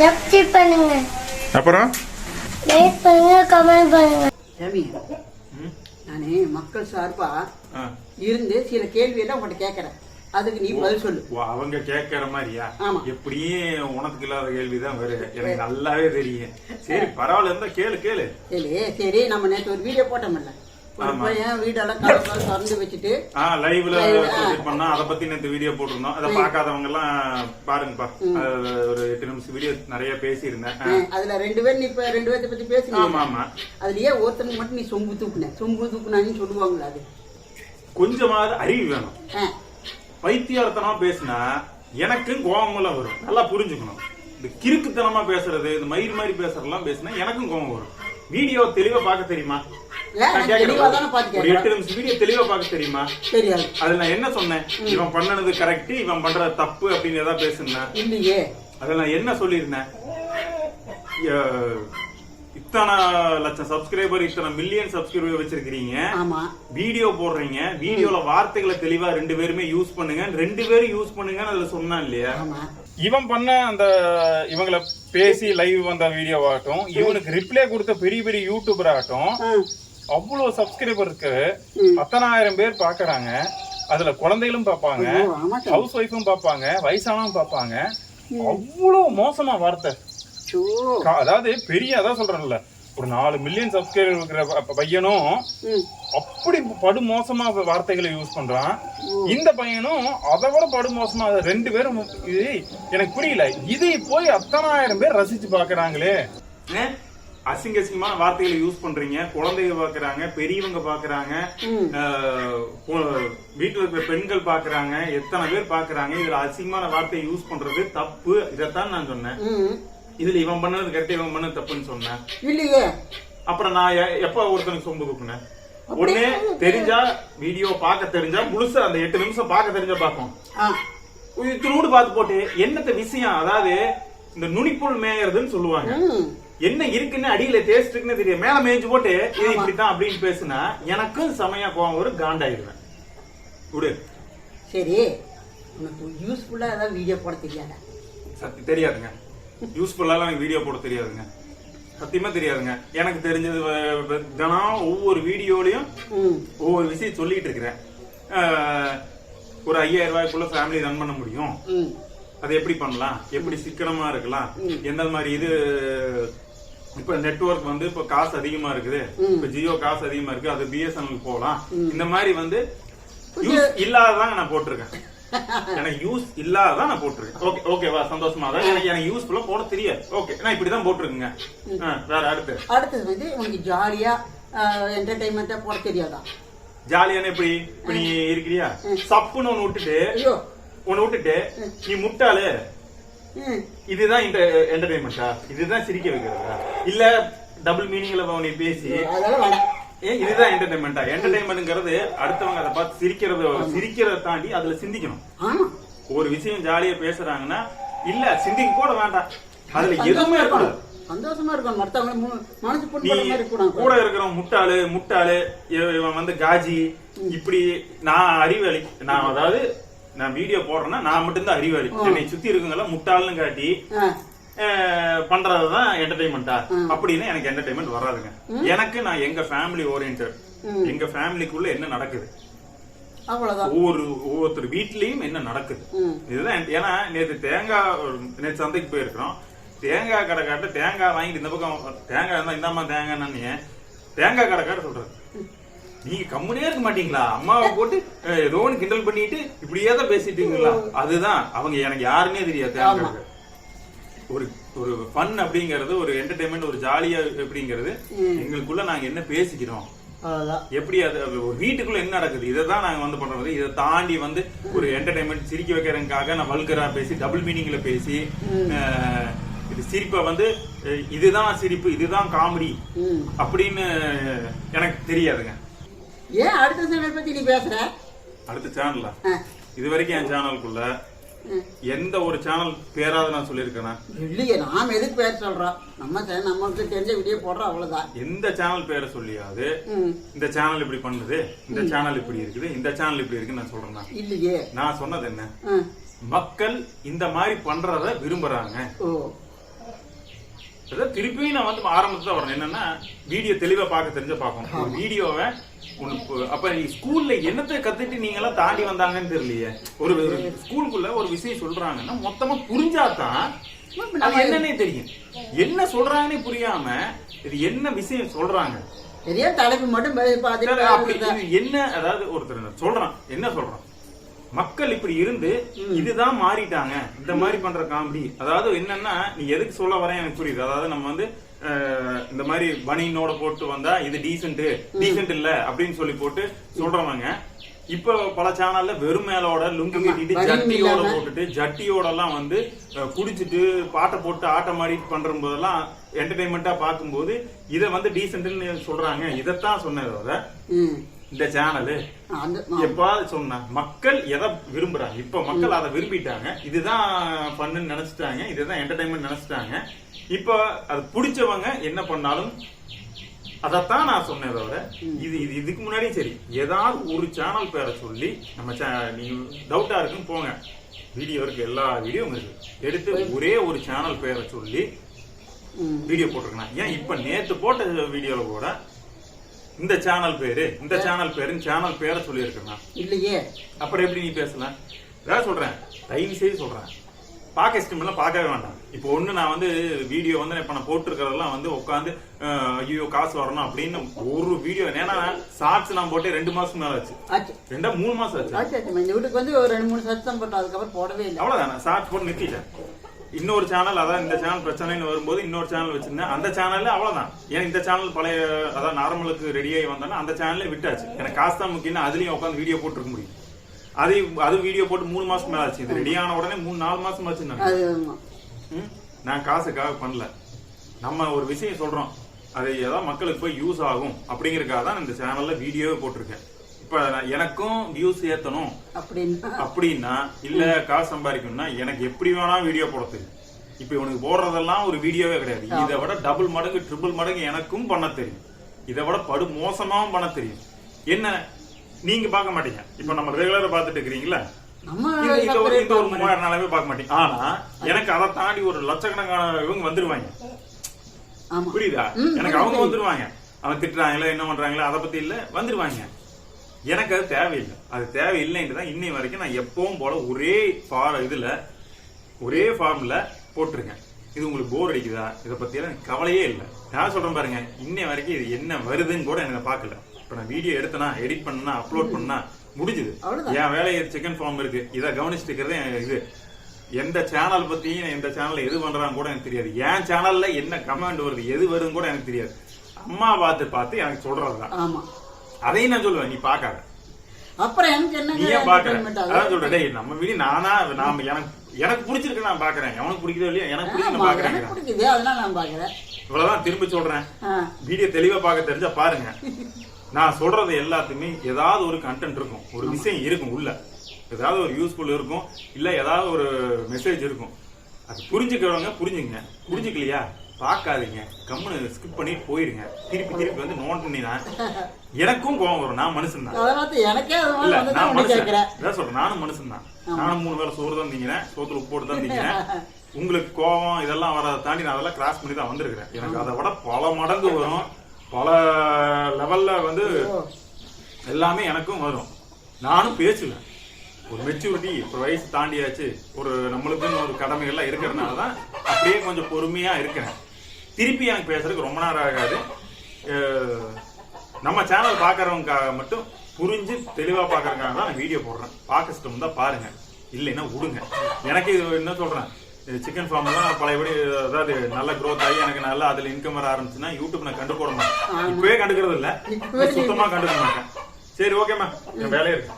Subscribe பண்ணுங்க. அப்புறம்? Like பண்ணுங்க கமெண்ட் பண்ணுங்க. ரவி நான் மக்கள் சார்பா ஆ. இருந்து சில கேள்வி எல்லாம் உங்கள்கிட்ட கேட்கறேன். அதுக்கு நீ பதில் சொல்லு. ஓ, அவங்க கேட்கற மாதிரியா? ஆமா. எப்படியும் உனக்கு இல்லாத கேள்விதான் வரும் எனக்கு நல்லாவே தெரியும் சரி பரவாயில்ல இருந்தா கேளு கேளு. சரி சரி நம்ம நேற்று ஒரு வீடியோ போட்டோம்ல. ஒரு. பையன் வீடெல்லாம் திறந்து வச்சுட்டு லைவ்ல. விசிட் பண்ணா அத பத்தி நேத்து வீடியோ போட்டிருந்தோம். அதை பார்க்காதவங்க எல்லாம் பாருங்கப்பா. ஒரு எட்டு நிமிஷம் வீடியோ நிறைய பேசியிருந்தேன். அதுல ரெண்டு பேர் நீ இப்ப ரெண்டு பேர்த்த பத்தி பேசுனீங்க. ஆமா ஆமா. அதுலயே ஒருத்தனுக்கு மட்டும் நீ சொம்பு தூக்குன. சொம்பு தூக்குனான்னு சொல்லுவாங்களா அது. கொஞ்சமாவது அறிவு வேணும். பைத்தியார்த்தனமா பேசினா எனக்கும் கோபமெல்லாம் வரும். நல்லா புரிஞ்சுக்கணும். இந்த கிறுக்குத்தனமா பேசுறது இந்த மயிர் மாதிரி பேசுறதெல்லாம் பேசினா எனக்கும் கோபம் வரும். வீடியோ தெளிவா பார்க்க தெரியுமா? ஒரு. எட்டு நிமிஷம் வீடியோ தெளிவா பார்க்க தெரியுமா? தெரியாது. அதுல நான் என்ன சொன்னேன்? இவன் பண்ணனது கரெக்ட் இவன் பண்றது தப்பு அப்படின்னு ஏதாவது பேசுனேன். இல்லையே. அதுல நான் என்ன சொல்லியிருந்தேன்? இத்தனை லட்சம் சப்ஸ்கிரைபர் இத்தனை மில்லியன் சப்ஸ்கிரைபர் வச்சிருக்கிறீங்க. ஆமா. வீடியோ போடுறீங்க. வீடியோல வார்த்தைகளை தெளிவா ரெண்டு பேருமே யூஸ் பண்ணுங்க. ரெண்டு பேரும் யூஸ் பண்ணுங்கன்னு அதுல சொன்னான் இல்லையா? ஆமா. இவன் பண்ண அந்த இவங்கள பேசி லைவ் வந்த வீடியோ ஆகட்டும் இவனுக்கு ரிப்ளை கொடுத்த பெரிய பெரிய யூடியூபர் ஆகட்டும் அஹ், அவ்வளவு சப்ஸ்கிரைபர் இருக்கு. பத்தனாயிரம் பேர் பாக்குறாங்க. அதுல குழந்தைகளும் பார்ப்பாங்க. ஹவுஸ் ஒய்ஃபும் பார்ப்பாங்க வயசானவங்க பார்ப்பாங்க அவ்வளவு மோசமா வார்த்தை. அதாவது பெரிய அதான் சொல்றேன்ல. ஒரு நாலு மில்லியன் சப்ஸ்கிரைபர் இருக்கிற பையனும் அப்படி படு மோசமா வார்த்தைகளை யூஸ் பண்றான். இந்த பையனும் அதை விட படு மோசமா. ரெண்டு பேரும் இது எனக்கு புரியல. இதை போய் அத்தனாயிரம் பேர் ரசிச்சு பாக்குறாங்களே. அசிங்க அசிங்கமான வார்த்தைகளை யூஸ் பண்றீங்க. குழந்தைங்க பாக்குறாங்க பெரியவங்க பாக்குறாங்க வீட்டுல இருக்கிற பெண்கள் பாக்குறாங்க எத்தனை பேர் பாக்குறாங்க இதுல அசிங்கமான வார்த்தையை யூஸ் பண்றது தப்பு. இதைத்தான் நான் சொன்னேன். இதுல இவன் பண்ணது கரெக்ட் இவன் பண்ணது தப்புன்னு சொன்னேன். இல்லையே. அப்புறம் நான் எப்ப ஒருத்தனுக்கு சொம்பு தூக்குனேன்? ஒண்ணு தெரிஞ்சா வீடியோ பார்க்க தெரிஞ்சா முழுசா அந்த எட்டு நிமிஷம் பார்க்க தெரிஞ்சா பார்ப்போம். இத்தினூடு பார்த்து போட்டு என்னத்த விஷயம்? அதாவது இந்த நுனிப்புள் மேயறதுன்னு சொல்லுவாங்க. என்ன இருக்குன்னு அடியில டேஸ்ட் இருக்குன்னு தெரியும் மேல மேய்ஞ்சு போட்டு இது இப்படித்தான் அப்படின்னு பேசுனா எனக்கும் செமையா கோவம் ஒரு காண்டாயிருவேன் விடு. சரி. உனக்கு யூஸ்ஃபுல்லா ஏதாவது வீடியோ போட தெரியாதா? சத்தி தெரியாதுங்க. யூஸ்ஃபுல்லாலாம் எனக்கு வீடியோ போட தெரியாதுங்க. சத்தியமா தெரியாதுங்க. எனக்கு தெரிஞ்சது வ- வ- தினம் ஒவ்வொரு வீடியோலயும் ம். ஒவ்வொரு விஷயம் சொல்லிட்டு இருக்கிறேன். ஒரு ஐயாயிரம் ரூபாய்க்குள்ள ஃபேமிலி ரன் பண்ண முடியும். ம். அதை எப்படி பண்ணலாம்? எப்படி சிக்கனமா இருக்கலாம்? எந்த மாதிரி இது இப்ப நெட்வொர்க் வந்து இப்ப காசு அதிகமா இருக்குது. இப்ப ஜியோ காசு அதிகமா இருக்கு. அது பிஎஸ்என்எல் போகலாம் இந்த மாதிரி வந்து யூஸ் இல்லாததான் நான் போட்டிருக்கேன். எனக்கு யூஸ் இல்லாததான் நான் போட்டிருக்கேன். ஓகே ஓகேவா சந்தோஷமா தான். எனக்கு எனக்கு யூஸ்ஃபுல்லா போட தெரியாது. ஓகே நான் இப்படிதான் போட்டிருக்கேங்க. வேற அடுத்து. அடுத்தது வந்து உனக்கு ஜாலியா என்டர்டைன்மெண்டா போட தெரியாதா? ஜாலியான எப்படி? இப்ப நீ இருக்கிறியா? சப்புன்னு ஒண்ணு விட்டுட்டு ஒண்ணு விட்டுட்டு நீ முட்டாளு. இதுதான் என்டர்டைன்மெண்டா இதுதான் சிரிக்க வைக்கிறதா? இல்ல டபுள் மீனிங்ல நீ பேசி. இதுதான் என்டர்டைன்மெண்டா என்டர்டைன்மெண்ட்ங்கிறது அடுத்தவங்க அதை பார்த்து சிரிக்கிறத சிரிக்கிறத தாண்டி அதுல சிந்திக்கணும். ஒரு விஷயம் ஜாலியா பேசுறாங்கன்னா இல்ல சிந்திக்க கூட வேண்டாம். அதுல எதுவுமே இருக்கணும். சந்தோஷமா மனசு கூட இருக்கிறவன் முட்டாளு முட்டாளு இவ- இவன் வந்து காஜி இப்படி நான் அறிவாளி நான் அதாவது நான் வீடியோ போடுறேன்னா நான் மட்டும்தான் அறிவாளி. என்னை சுத்தி இருக்கவங்க முட்டாள்னு காட்டி பண்றதுதான் என்டர்டைன்மெண்டா அப்படின்னு எனக்கு என்டர்டைன்மெண்ட் வராதுங்க. எனக்கு நான் எங்க ஃபேமிலி ஓரியன்ட் எங்க ஃபேமிலிக்குள்ள என்ன நடக்குது? ஒவ்வொரு ஒவ்வொருத்தர் வீட்லயும் என்ன நடக்குது. இதுதான் ஏன்னா நேத்து தேங்காய் நேற்று சந்தைக்கு போயிருக்கிறோம். தேங்காய் கடை காட்ட தேங்காய் வாங்கிட்டு இந்த பக்கம் தேங்காய் இருந்தா இந்தாம்மா தேங்காய் தேங்காய் கடைக்கார சொல்றது நீங்க கம்முனே இருக்க மாட்டீங்களா? அம்மாவை போட்டு ஏதோ ஒண்ணு கிண்டல் பண்ணிட்டு இப்படியே தான் பேசிட்டீங்களா அதுதான். அவங்க எனக்கு யாருன்னே தெரியாது. ஒரு ஒரு ஃபன் அப்படிங்கறது ஒரு என்டர்டைன்மெண்ட் ஒரு ஜாலியா அப்படிங்கிறது எங்களுக்குள்ள நாங்க என்ன பேசிக்கிறோம்? எப்படி அது ஒரு வீட்டுக்குள்ள என்ன நடக்குது? இதை தான் நாங்க வந்து பண்றது இதை தாண்டி வந்து ஒரு என்டர்டைன்மெண்ட் சிரிக்க வைக்கிறதுக்காக நான் வல்கரா பேசி டபுள் மீனிங்ல பேசி இது சிரிப்பை வந்து இதுதான் சிரிப்பு இதுதான் காமெடி. அப்படின்னு எனக்கு தெரியாதுங்க. ஏன் அடுத்த சேனல் பத்தி நீ பேசுற? அடுத்த சேனல்ல? ஆ, இது வரைக்கும் என் சேனலுக்குள்ள. எந்த ஒரு சேனல் பேராத நான் சொல்லியிருக்கேனா? இல்லையே நாம எதுக்கு பேர் சொல்றோம் நம்ம சேனல் நமக்கு தெரிஞ்ச வீடியோ போடுறோம் அவ்வளவுதான். எந்த சேனல் பேரை சொல்லியாவது ம். இந்த சேனல் இப்படி பண்ணுது இந்த சேனல் இப்படி இருக்குது இந்த சேனல் இப்படி இருக்குன்னு நான் சொல்றேன்னா இல்லையே. நான் சொன்னது என்ன? மக்கள் இந்த மாதிரி பண்றத விரும்புறாங்க. அதாவது திருப்பியும் நான் வந்து ஆரம்பத்துல வரணும். என்னன்னா வீடியோ தெளிவா பார்க்க தெரிஞ்ச பார்க்கணும் ஒரு வீடியோவை அப்ப நீ ஸ்கூல்ல என்னத்தை கத்துட்டு நீங்க எல்லாம் தாண்டி வந்தாங்கன்னு தெரியலையே. ஒரு ஸ்கூலுக்குள்ள ஒரு விஷயம் சொல்றாங்கன்னா மொத்தமா புரிஞ்சாதான் அது என்னன்னே தெரியும். என்ன சொல்றாங்கன்னே புரியாம இது என்ன விஷயம் சொல்றாங்க? பெரிய தலைப்பு மட்டும் என்ன அதாவது ஒருத்தர் சொல்றான் என்ன சொல்றான்? மக்கள் இப்படி இருந்து இதுதான் மாறிட்டாங்க. இந்த மாதிரி பண்ற காமெடி. அதாவது என்னன்னா நீ எதுக்கு சொல்ல வரேன் எனக்கு புரியுது. அதாவது நம்ம வந்து இந்த மாதிரி பனியனோட போட்டு வந்தா இது டீசென்ட் டீசென்ட் இல்ல அப்படின்னு சொல்லி போட்டு சொல்றவங்க இப்ப பல சேனல்ல வெறும் மேலோட லுங்கி கட்டிட்டு ஜட்டியோட. போட்டுட்டு ஜட்டியோட எல்லாம் வந்து குடிச்சிட்டு பாட்டை போட்டு ஆட்டம் ஆடி பண்ற போதெல்லாம் என்டர்டைன்மெண்டா பார்க்கும்போது இதை வந்து டீசென்ட்னு சொல்றாங்க. இதைத்தான் சொன்னதை தவிர ம். இந்த சேனலு எப்பாவது சொன்னா மக்கள் எதை விரும்புறாங்க? இப்ப மக்கள் அதை விரும்பிட்டாங்க. இதுதான் பண்ணுன்னு நினைச்சிட்டாங்க. இதுதான் என்டர்டைன்மெண்ட் நினைச்சிட்டாங்க. இப்ப அது பிடிச்சவங்க என்ன பண்ணாலும் அதைத்தான் நான் சொன்னேன் தவிர இது இது இதுக்கு முன்னாடியும் சரி. ஏதாவது ஒரு சேனல் பேரை சொல்லி நம்ம நீங்க டவுட்டா இருக்குன்னு போங்க. வீடியோ இருக்கு எல்லா வீடியோவும் இருக்கு. எடுத்து ஒரே ஒரு சேனல் பேரை சொல்லி. வீடியோ போட்டிருக்கேன் ஏன் இப்ப நேத்து போட்ட வீடியோல கூட இந்த சேனல் பேரு இந்த சேனல் பேருன்னு சேனல் பேரை சொல்லியிருக்கேன் இல்லையே. அப்புறம் எப்படி நீ பேசலாம் வேற சொல்றேன். தயவு செய்து சொல்றேன். பார்க்க இஷ்டம் இல்லை பார்க்கவே வேண்டாம். இப்போ ஒண்ணு நான் வந்து வீடியோ வந்து இப்ப நான் போட்டிருக்கிறதெல்லாம் வந்து உட்காந்து ஐயோ காசு வரணும் அப்படின்னு ஒரு வீடியோ ஏன்னா ஷார்ட்ஸ் நான் போட்டு ரெண்டு மாசம் மேல ஆச்சு. ரெண்டா மூணு மாசம் ஆச்சு. இந்த வீட்டுக்கு வந்து ஒரு ரெண்டு மூணு சத்தம் போட்டோம் அதுக்கப்புறம் போடவே இல்லை. அவ்வளவுதான் ஷார்ட்ஸ் போட்டு நிறுத்திட்டேன். இன்னொரு சேனல் அதான் இந்த சேனல் பிரச்சனைன்னு வரும்போது இன்னொரு சேனல் வச்சிருந்தேன். அந்த சேனல்ல அவ்வளவுதான். ஏன் இந்த சேனல் பழைய அதான் நார்மலுக்கு ரெடியாகி வந்தோன்னா அந்த சேனல்ல விட்டாச்சு. எனக்கு காசு தான் முக்கியம் அதுலயும் உட்காந்து வீடியோ போட்டுருக்க முடியும். அது அது வீடியோ போட்டு மூணு மாசம் மேல ஆச்சு. இது ரெடியான உடனே மூணு நாலு மாசம் ஆச்சு நான். நான் காசுக்காக பண்ணல. நம்ம ஒரு விஷயம் சொல்றோம். அது ஏதாவது மக்களுக்கு போய் யூஸ் ஆகும். அப்படிங்கறதுக்காக தான் இந்த சேனல்ல வீடியோவே போட்டிருக்கேன். இப்ப எனக்கும் வியூஸ் ஏத்தணும். அப்படின்னா? இல்ல காசு சம்பாதிக்கணும்னா எனக்கு எப்படி வேணா வீடியோ போட தெரியும் இப்ப இவனுக்கு போடுறதெல்லாம் ஒரு வீடியோவே கிடையாது. இதை விட டபுள் மடங்கு ட்ரிபிள் மடங்கு எனக்கும் பண்ண தெரியும். இதை விட படு மோசமாவும் பண்ண தெரியும். என்ன? நீங்க பார்க்க மாட்டீங்க. இப்ப நம்ம ரெகுலரா பார்த்துட்டு இருக்கிறீங்களா இந்த ஒரு மூவாயிரம் நாளாவே பார்க்க மாட்டீங்க. ஆனா எனக்கு அதை தாண்டி ஒரு லட்சக்கணக்கான இவங்க வந்துருவாங்க. புரியுதா? எனக்கு அவங்க. வந்துருவாங்க. அவன் திட்டுறாங்களா என்ன பண்றாங்களா அதை பத்தி இல்ல வந்துருவாங்க. எனக்கு அது தேவையில்லை. அது தேவையில்லைன்னு தான் இன்னை வரைக்கும் நான் எப்பவும் போல ஒரே ஃபார் இதுல ஒரே ஃபார்ம்ல போட்டிருக்கேன். இது உங்களுக்கு போர் அடிக்குதா? இதை பத்தி எல்லாம் எனக்கு கவலையே இல்லை. நான் சொல்றேன் பாருங்க இன்னை வரைக்கும் இது என்ன வருதுன்னு கூட எனக்கு பார்க்கல. இப்ப நான் வீடியோ எடுத்தனா எடிட் பண்ணா அப்லோட் பண்ணா முடிஞ்சுது. என் வேலையை சிக்கன் ஃபார்ம் இருக்கு. இதை கவனிச்சுட்டு இருக்கிறது இது. எந்த சேனல் பத்தியும் எந்த சேனல்ல எது பண்றாங்க கூட எனக்கு தெரியாது. என் சேனல்ல என்ன கமெண்ட் வருது எது வருதுன்னு கூட எனக்கு தெரியாது. அம்மா பார்த்து பார்த்து எனக்கு சொல்றதுதான். ஆமா. அதையும் நான் சொல்லுவேன் நீ பார்க்காத. அப்புறம் எனக்கு என்ன நீ ஏன் பாக்குற? அதான் சொல்றேன் டேய் நம்ம வீடு நானா நாம எனக்கு எனக்கு பிடிச்சிருக்கு நான் பாக்குறேன் எவனுக்கு பிடிக்குதோ இல்லையா எனக்கு பிடிக்கும் நான் பாக்குறேன் எனக்கு பிடிக்குது அதனால நான் பாக்குறேன் இவ்வளவுதான் திரும்பி சொல்றேன். வீடியோ தெளிவா பார்க்க தெரிஞ்சா பாருங்க. நான் சொல்றது எல்லாத்துமே ஏதாவது ஒரு கண்டென்ட் இருக்கும். ஒரு விஷயம் இருக்கும் உள்ள. ஏதாவது ஒரு யூஸ்ஃபுல் இருக்கும் இல்ல ஏதாவது ஒரு மெசேஜ் இருக்கும். அது புரிஞ்சுக்கிறவங்க புரிஞ்சுங்க புரிஞ்சுக்கலையா? பார்க்காதீங்க. கம்முன்னு ஸ்கிப் பண்ணிட்டு போயிடுங்க. திருப்பி திருப்பி வந்து நோட் பண்ணினா எனக்கும் கோவம் வரும். நான் மனுஷன் தான். எனக்கே இல்ல நான் மனுஷன். அதான் சொல்றேன். நானும் மனுஷன் தான். நானும் மூணு வேளை சோறு தான் திங்கிறேன். சோத்துல உப்பு போட்டு தான் திங்கிறேன். உங்களுக்கு கோவம் இதெல்லாம் வரதை தாண்டி நான் அதெல்லாம் கிராஸ் பண்ணி தான் வந்திருக்கிறேன். எனக்கு அதை விட பல மடங்கு வரும். பல லெவல்ல வந்து எல்லாமே எனக்கும் வரும். நானும் பேசுவேன் ஒரு மெச்சூரிட்டி ஒரு வயசு தாண்டியாச்சு. ஒரு நம்மளுக்குன்னு ஒரு கடமைகள்லாம் இருக்கிறதுனால தான் அப்படியே கொஞ்சம் பொறுமையா இருக்கிறேன். திருப்பி எனக்கு பேசுறதுக்கு ரொம்ப நேரம் ஆகாது. நம்ம சேனல் பார்க்கறவங்க மட்டும் புரிஞ்சு தெளிவா பார்க்கறதுக்காக தான் நான் வீடியோ போடுறேன். பார்க்க இஷ்டம் தான் பாருங்க. இல்லைன்னா விடுங்க. எனக்கு இது என்ன சொல்றேன்? சிக்கன் ஃபார்ம்லாம் பழையபடி அதாவது நல்ல growth ஆகி எனக்கு நல்லா அதுல இன்கம் வர ஆரம்பிச்சுன்னா யூடியூப் நான் கண்டு போட மாட்டேன். இப்பவே கண்டுக்கிறது இல்ல. இப்பவே சுத்தமா கண்டுக்க மாட்டேன். சரி ஓகேம்மா என் வேலையை இருக்கு.